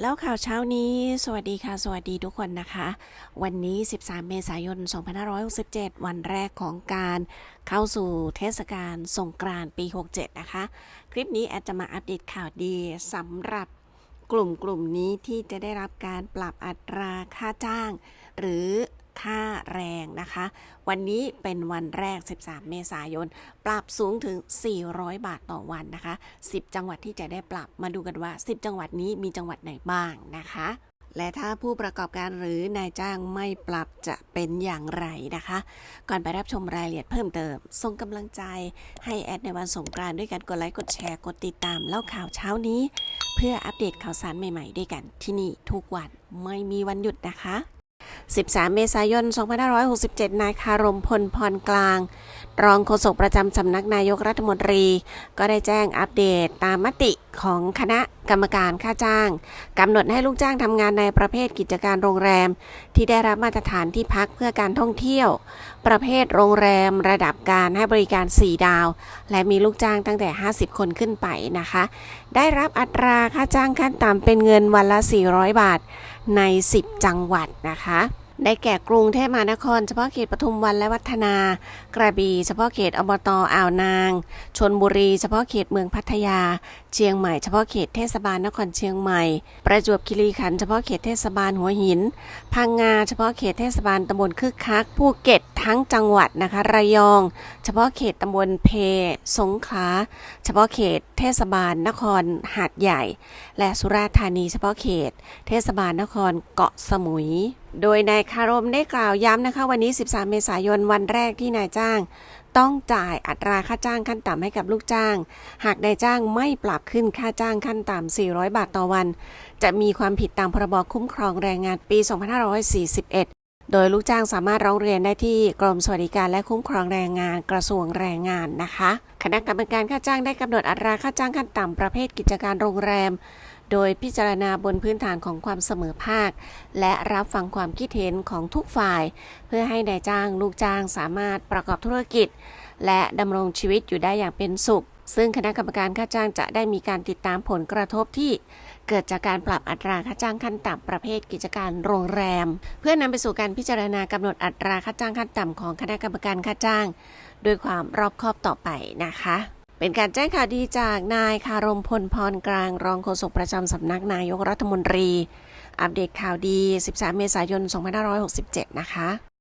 แล้วข่าวเช้านี้ สวัสดีค่ะ สวัสดีทุกคนนะคะ วันนี้ 13 เมษายน 2567 วันแรกของการเข้าสู่เทศกาลสงกรานต์ปี 67 นะคะ คลิปนี้แอดจะมาอัปเดตข่าวดีสำหรับกลุ่มกลุ่มนี้ที่จะได้รับการปรับอัตราค่าจ้าง หรือ ค่าแรงนะคะ วันนี้เป็นวันแรก 13 เมษายน ปรับสูงถึง 400 บาทต่อวันนะคะ 10 จังหวัดที่จะได้ปรับมาดูกันว่า 10 จังหวัดนี้มีจังหวัดไหนบ้างนะคะและถ้าผู้ประกอบการหรือนายจ้างไม่ปรับจะเป็นอย่างไรนะคะ ก่อนไปรับชมรายละเอียดเพิ่มเติม ส่งกำลังใจให้แอดในวันสงกรานต์ด้วยการกดไลค์ กดแชร์ กดติดตามเล่าข่าวเช้านี้ เพื่ออัปเดตข่าวสารใหม่ๆ ด้วยกันที่นี่ทุกวันไม่มีวันหยุดนะคะ 13 เมษายน 2567 นายคารมพลพรกลาง รองโฆษกประจำสำนักนายกรัฐมนตรี ก็ได้แจ้งอัปเดตตามมติ ของคณะกรรมการค่าจ้างกำหนดให้ลูกจ้างทำงานในประเภทกิจการโรงแรม ที่ได้รับมาตรฐานที่พักเพื่อการท่องเที่ยว ประเภทโรงแรมระดับการให้บริการ 4 ดาว และมีลูกจ้างตั้งแต่ 50 คนขึ้นไปนะคะ ได้รับอัตราค่าจ้างขั้นต่ำเป็นเงินวันละ 400 บาทใน 10 จังหวัดนะคะ ได้แก่กรุงเทพมหานคร เฉพาะเขตปทุมวันและวัฒนา กระบี่เฉพาะเขตอบตอ่าวนาง ชนบุรี เฉพาะเขตเมืองพัทยา เชียงใหม่เฉพาะเขตเทศบาลนครเชียงใหม่ ประจวบคีรีขันธ์เฉพาะเขตเทศบาลหัวหิน พังงาเฉพาะเขตเทศบาลตำบลคึกคักภูเก็ต ทั้งจังหวัดนะคะ ระยอง เฉพาะเขตตำบลเพ สงขลา เฉพาะเขตเทศบาลนครหาดใหญ่ และสุราษฎร์ธานี เฉพาะเขต เทศบาลนครเกาะสมุย โดยนายคารมได้กล่าวย้ำนะคะ วันนี้ 13 เมษายนวันแรกที่นายจ้างต้องจ่ายอัตราค่าจ้างขั้นต่ำให้กับลูกจ้าง หากนายจ้างไม่ปรับขึ้นค่าจ้างขั้นต่ำ 400 บาทต่อวัน จะมีความผิดตามพรบคุ้มครองแรงงานปี 2541 โดยลูกจ้างสามารถร้องเรียนได้ที่กรมสวัสดิการและคุ้มครองแรงงานกระทรวงแรงงานนะคะ คณะกรรมการค่าจ้างได้กำหนดอัตราค่าจ้างขั้นต่ำประเภทกิจการโรงแรม โดยพิจารณาบนพื้นฐานของความเสมอภาค และรับฟังความคิดเห็นของทุกฝ่าย เพื่อให้นายจ้างลูกจ้างสามารถประกอบธุรกิจ และดำรงชีวิตอยู่ได้อย่างเป็นสุข ซึ่งคณะกรรมการค่าจ้างจะได้มีการติดตามผลกระทบที่เกิดจากการปรับอัตราค่าจ้างขั้นต่ำประเภทกิจการโรงแรม เพื่อนำไปสู่การพิจารณากำหนดอัตราค่าจ้างขั้นต่ำของคณะกรรมการค่าจ้าง ด้วยความรอบคอบต่อไปนะคะ เป็นการแจ้งข่าวดีจากนายคารมพลพรกลางรองโฆษกประจำสำนักนายกรัฐมนตรี อัปเดตข่าวดี 13 เมษายน 2567 นะคะ